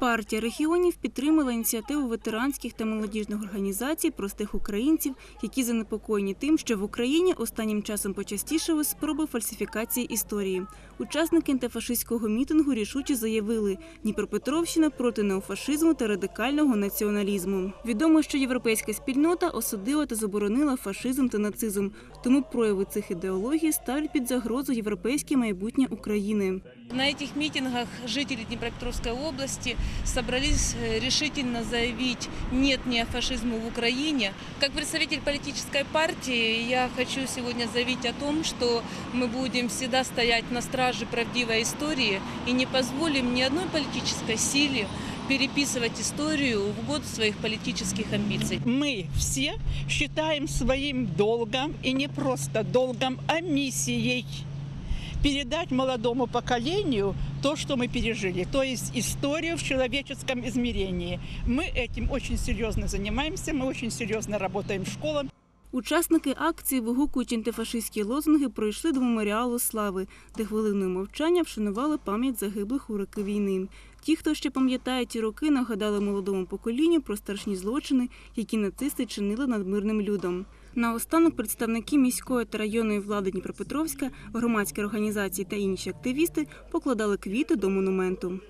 Партія регіонів підтримала ініціативу ветеранських та молодіжних організацій простих українців, які занепокоєні тим, що в Україні останнім часом почастішали спроби фальсифікації історії. Учасники антифашистського мітингу рішуче заявили: Дніпропетровщина проти неофашизму та радикального націоналізму. Відомо, що європейська спільнота осудила та заборонила фашизм та нацизм, тому прояви цих ідеологій ставлять під загрозу європейське майбутнє України. На этих митингах жители Днепропетровской области собрались э, решительно заявить «нет неофашизму в Украине». Как представитель политической партии я хочу сегодня заявить о том, что мы будем всегда стоять на страже правдивой истории и не позволим ни одной политической силе переписывать историю в год своих политических амбиций. мы все считаем своим долгом, и не просто долгом, а миссией передать молодому поколению то, что мы пережили, то есть историю в человеческом измерении. Мы этим очень серьезно занимаемся, мы очень серьезно работаем в школах. Учасники акції, вигукуючи антифашистські лозунги, пройшли до меморіалу слави, де хвилиною мовчання вшанували пам'ять загиблих у роки війни. Ті, хто ще пам'ятає ті роки, нагадали молодому поколінню про страшні злочини, які нацисти чинили над мирним людом. Наостанок представники міської та районної влади Дніпропетровська, громадські організації та інші активісти покладали квіти до монументу.